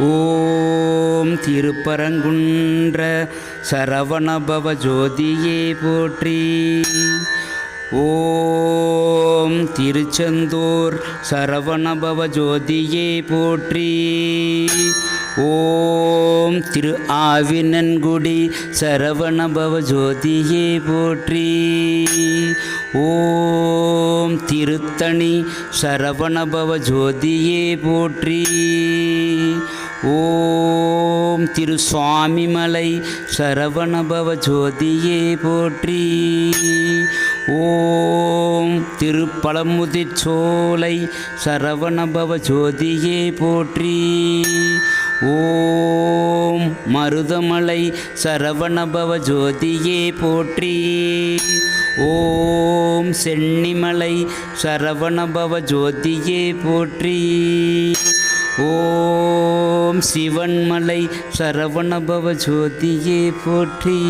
ஓம் திருப்பரங்குன்ற சரவணபவ ஜோதியே போற்றி. ஓம் திருச்செந்தூர் சரவணபவ ஜோதியே போற்றி. ஓம் திரு ஆவினன்குடி சரவணபவ ஜோதியே போற்றி. ஓம் திருத்தணி சரவணபவ ஜோதியே போற்றி. ஓம் திரு சுவாமிமலை சரவணபவ ஜோதியே போற்றி. ஓம் திருப்பழமுதிர்ச்சோலை சரவணபவ ஜோதியே போற்றி. ஓம் மருதமலை சரவணபவ ஜோதியே போற்றி. ஓம் சென்னிமலை சரவணபவ ஜோதியே போற்றி. ஓம் சிவன்மலை சரவணபவ ஜோதியே போற்றி.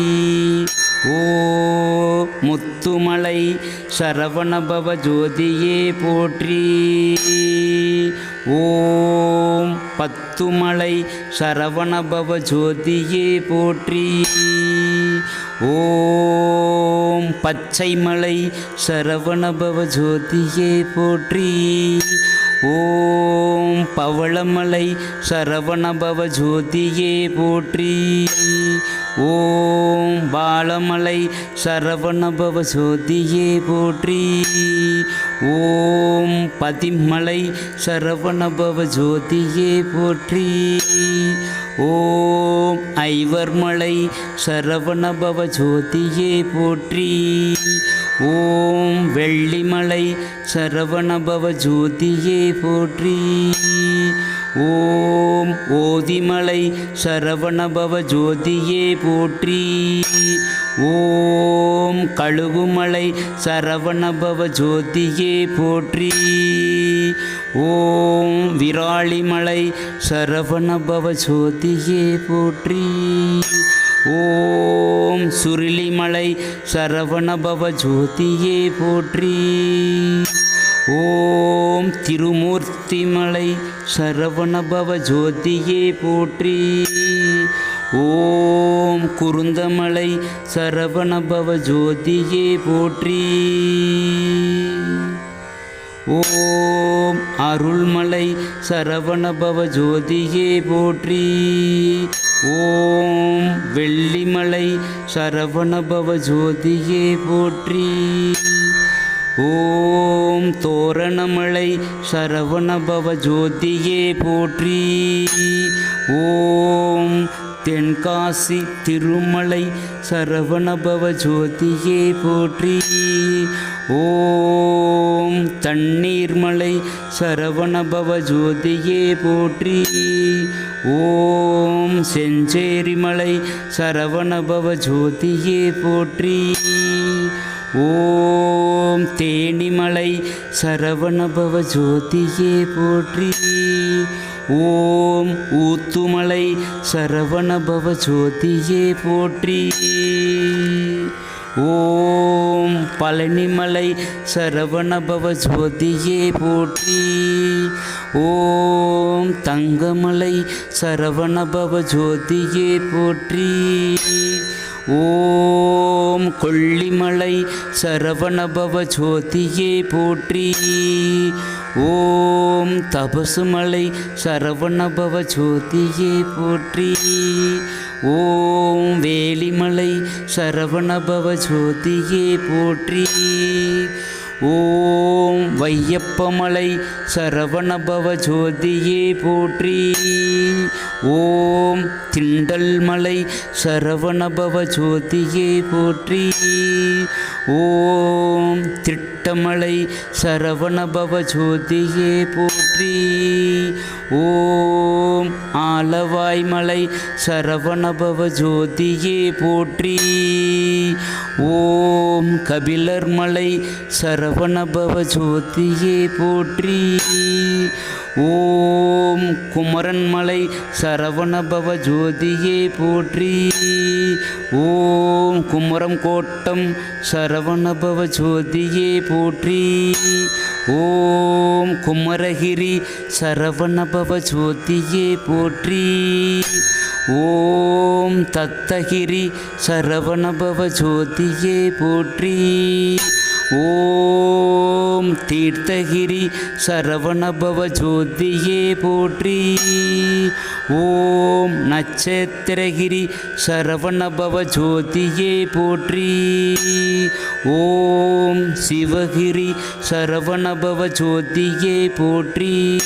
ஓ முத்துமலை சரவணபவ ஜோதியே போற்றி. ஓம் பத்துமலை சரவணபவ ஜோதியே போற்றி. ஓம் பச்சைமலை சரவணபவ ஜோதியே போற்றி. ஓம் பவளமலை சரவணபவ ஜோதியே போற்றி. ஓம் பாலமலை சரவணபவ ஜோதியே போற்றி. ஓம் பதிமலை சரவணபவ ஜோதியே போற்றி. ஓம் ஐவர்மலை சரவணபவ ஜோதியே போற்றி. ஓம் வெள்ளிமலை சரவணபவ ஜோதியே போற்றி. ஓம் ஓதிமலை சரவணபவ ஜோதியே போற்றி. ஓம் கழுகுமலை சரவணபவ ஜோதியே போற்றி. ஓம் விராளிமலை சரவணபவ ஜோதியே போற்றி. ஓம் சுருளிமலை சரவணபவ ஜோதியே போற்றி. ஓம் திருமூர்த்திமலை சரவணபவ ஜோதியே போற்றி. ஓம் குருந்தமலை சரவணபவ ஜோதியே போற்றி. ஓம் அருள்மலை சரவணபவ ஜோதியே போற்றி. ஓம் வெள்ளிமலை சரவணபவ ஜோதியே போற்றி. ஓம் தோரணமலை சரவணபவ ஜோதியே போற்றி. ஓம் தென்காசி திருமலை சரவணபவ ஜோதியே போற்றி. ஓம் தண்ணீர்மலை சரவணபவ ஜோதியே போற்றி. ஓம் செஞ்சேரிமலை சரவணபவ ஜோதியே போற்றி. ஓம் தேனிமலை சரவணபவ ஜோதியே போற்றி. ஓம் ஊத்துமலை சரவணபவ ஜோதியே போற்றி. ஓம் பழனிமலை சரவணபவ ஜோதியே போற்றி. ஓம் தங்கமலை சரவணபவ ஜோதியே போற்றி. ஓம் கொல்லிமலை சரவணபவ ஜோதியே போற்றி. ஓம் தபசுமலை சரவணபவ ஜோதியே போற்றி. ஓம் வேலிமலை சரவணபவ ஜோதியே போற்றி. ஓம் வையப்பமலை சரவணபவ ஜோதியே போற்றி. ஓம் திண்டல்மலை சரவணபவ ஜோதியே போற்றி. ஓம் திட்டமலை சரவணபவ ஜோதியே போற்றி. ஓம் ஆலவாய்மலை சரவணபவ ஜோதியே போற்றி. ஓம் கபிலர் மலை சரவணபவ ஜோதியே போற்றி. ஓம் குமரன்மலை சரவணபவ ஜோதியே போற்றி. ஓம் குமரம் கோட்டம் சரவணபவ ஜோதியே போற்றி. ஓம் குமரகிரி சரவணபவ ஜோதியே போற்றி. ஓம் தத்தகிரி சரவணபவ ஜோதியே போற்றி. ஓம் தீர்த்தகிரி சரவணபவ ஜோதியே போற்றி. ஓம் நட்சத்திரகிரி சரவணபவ ஜோதியே போற்றி. ஓம் சிவகிரி சரவணபவ ஜோதியே போற்றி.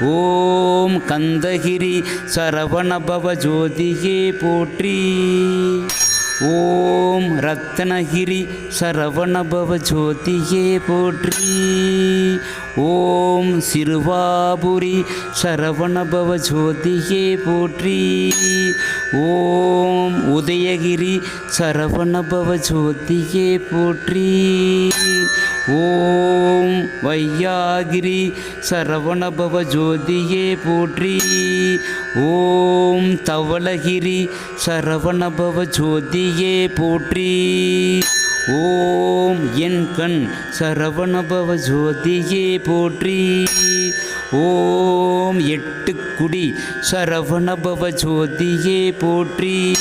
ஓம் கந்தகிரி சரவணபவ ஜோதியே போற்றி. ஓம் ரத்னகிரி சரவணபவ ஜோதியே போற்றி. ஓம் சிறுவாபுரி சரவணபவ ஜோதியே போற்றி. ஓம் உதயகிரி சரவணபவ ஜோதியே போற்றி. ஓம் வையாகிரி சரவணபவ ஜோதியே போற்றி. ஓம் தவளகிரி சரவணபவ ஜோதியே போற்றி. ஓம் என் கண் சரவணபவ ஜோதியே போற்றி. ஓம் எட்டு குடி சரவணபவ ஜோதியே போற்றி.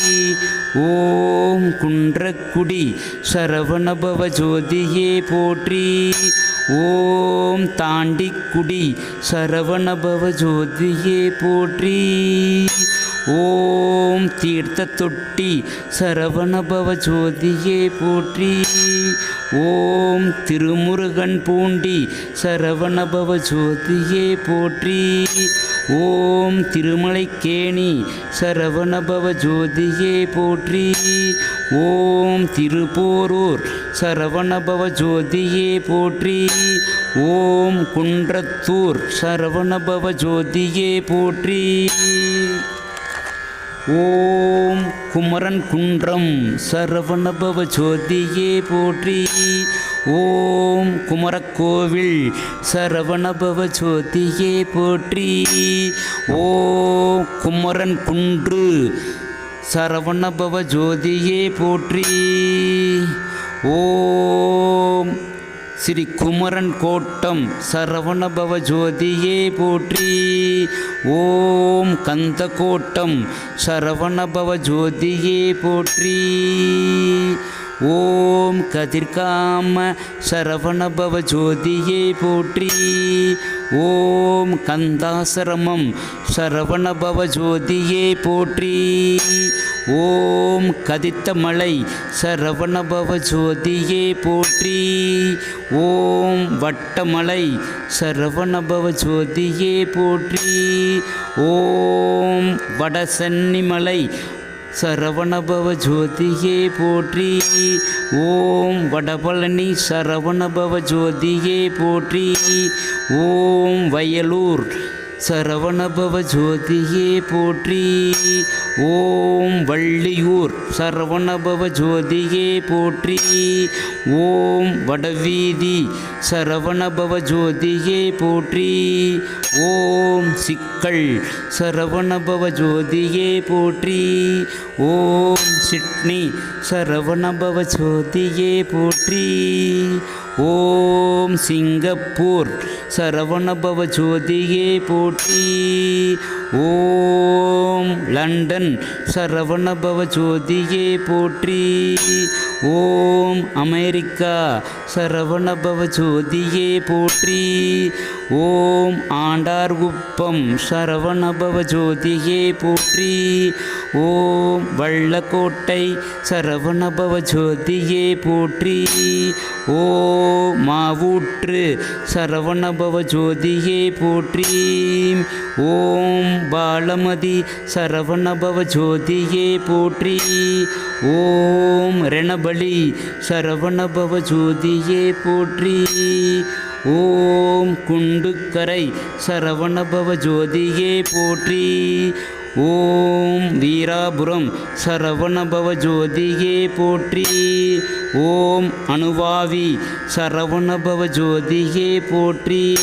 ஓம் குன்றக்குடி சரவணபவ ஜோதியே போற்றி. ஓம் தாண்டிக்குடி சரவணபவ ஜோதியே போற்றி. ஓம் தீர்த்த தொட்டி சரவணபவ ஜோதியே போற்றி. ஓம் திருமுருகன் பூண்டி சரவணபவ ஜோதியே போற்றி. ஓம் திருமலைக்கேணி சரவணபவ ஜோதியே போற்றி. ஓம் திருப்போரூர் சரவணபவ ஜோதியே போற்றி. ஓம் குன்றத்தூர் சரவணபவ ஜோதியே போற்றி. ஓம் குமரன் குன்றம் சரவணபவ ஜோதியே போற்றி. ஓம் குமரக்கோவில் சரவணபவ ஜோதியே போற்றி. ஓம் குமரன் குன்று சரவணபவ ஜோதியே போற்றி. ஓம் ஸ்ரீ குமரன் கோட்டம் சரவணபவ ஜோதியே போற்றி. ஓம் கந்த கோட்டம் சரவணபவ ஜோதியே போற்றி. ஓம் கதிர்காம சரவணபவ ஜோதியே போற்றி. ஓம் கந்தாசிரமம் சரவணபவ ஜோதியே போற்றி. ஓம் கதித்தமலை சரவணபவ ஜோதியே போற்றி. ஓம் வட்டமலை சரவணபவ ஜோதியே போற்றி. ஓம் வடசன்னிமலை சரவணபவ ஜோதியே போற்றி. ஓம் வடபழனி சரவணபவ ஜோதியே போற்றி. ஓம் வயலூர். சரவணபவ ஜோதியே போற்றி. ஓம் வள்ளியூர் சரவணபவ ஜோதியே போற்றி. ஓம் வடவீதி சரவணபவ ஜோதியே போற்றி. ஓம் சிக்கல் சரவணபவ ஜோதியே போற்றி. ஓம் சிட்னி சரவணபவ ஜோதியே போற்றி. ஓம் சிங்கப்பூர் சரவணபவ ஜோதியே போட்டி ஓம் லண்டன் சரவணபவ ஜோதியே போற்றி. ஓம் அமெரிக்கா சரவணபவ ஜோதியே போற்றி. ஓம் ஆண்டார்குப்பம் சரவணபவ ஜோதியே போற்றி. ஓம் வள்ளக்கோட்டை சரவணபவ ஜோதியே போற்றி. ஓம் மாவூற்று சரவணபவ ஜோதியே போற்றி. ஓம் பாலமதி சரவணபவ ஜோதியே போற்றி. ஓம் ரணபலி சரவணபவ ஜோதியே போற்றி. ஓம் குண்டுக்கரை சரவணபவ ஜோதியே போற்றி. ஓம் வீராபுரம் சரவணபவ ஜோதியே போற்றி. ஓம் அணுவாவி சரவணபவ ஜோதியே போற்றி.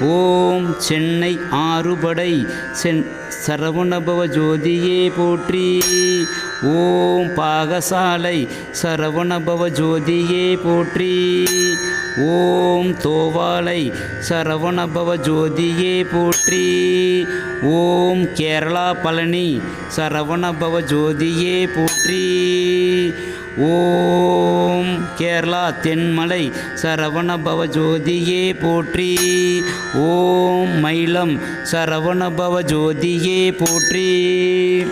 ஓம் சென்னை ஆறுபடை சென் சரவணபவ ஜோதியே போற்றி. ஓம் பாகசாலை சரவணபவ ஜோதியே போற்றி. ஓம் தோவாலை சரவணபவ ஜோதியே போற்றி. ஓம் கேரளா பழனி சரவணபவ ஜோதியே போற்றி. ஓம் கேரளா தென்மலை சரவணபவ ஜோதியே போற்றி. ஓம் மயிலம் சரவணபவ ஜோதியே போற்றி.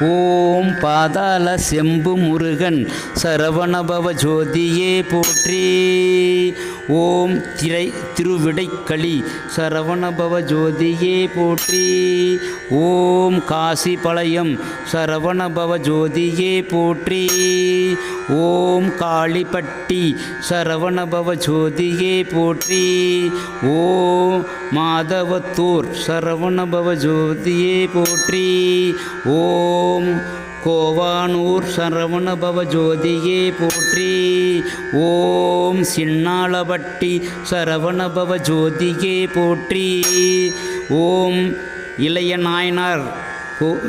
ஓம் பாதாள செம்பு முருகன் சரவணபவ ஜோதியே போற்றி. ஓம் திரை திருவிடைக்களி சரவணபவ ஜோதியே போற்றி. ஓம் காசிபாளையம் சரவணபவ ஜோதியே போற்றி. ஓம் காளிப்பட்டி சரவணபவ ஜோதியே போற்றி. ஓம் மாதவத்தூர் சரவணபவ ஜோதியே போற்றி. ஓம் கோவானூர் சரவணபவ ஜோதியே போற்றி. ஓம் சின்னாளபட்டி சரவணபவ ஜோதியே போற்றி. ஓம் இளைய நாயனார்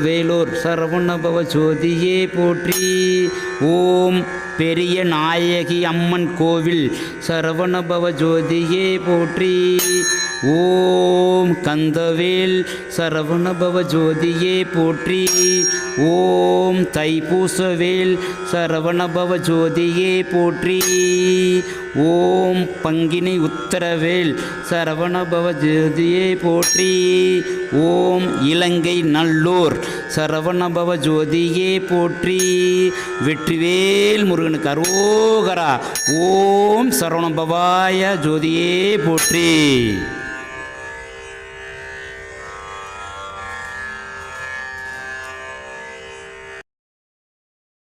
வேலூர் சரவணபவ ஜோதியே போற்றி. ஓம் பெரிய நாயகி அம்மன் கோவில் சரவணபவ ஜோதியே போற்றி. ஓம் கந்தவேல் சரவணபவ ஜோதியே போற்றி. ஓம் தைப்பூசவேல் சரவணபவ ஜோதியே போற்றி. ஓம் பங்கினி உத்தரவேல் சரவணபவ ஜோதியே போற்றி. ஓம் இலங்கை நல்லூர் சரவணபவ ஜோதியே போற்றி. வெற்றிவேல் முருகனுக்கு அரோகரா. ஓம் சரவணபவாய ஜோதியே போற்றி.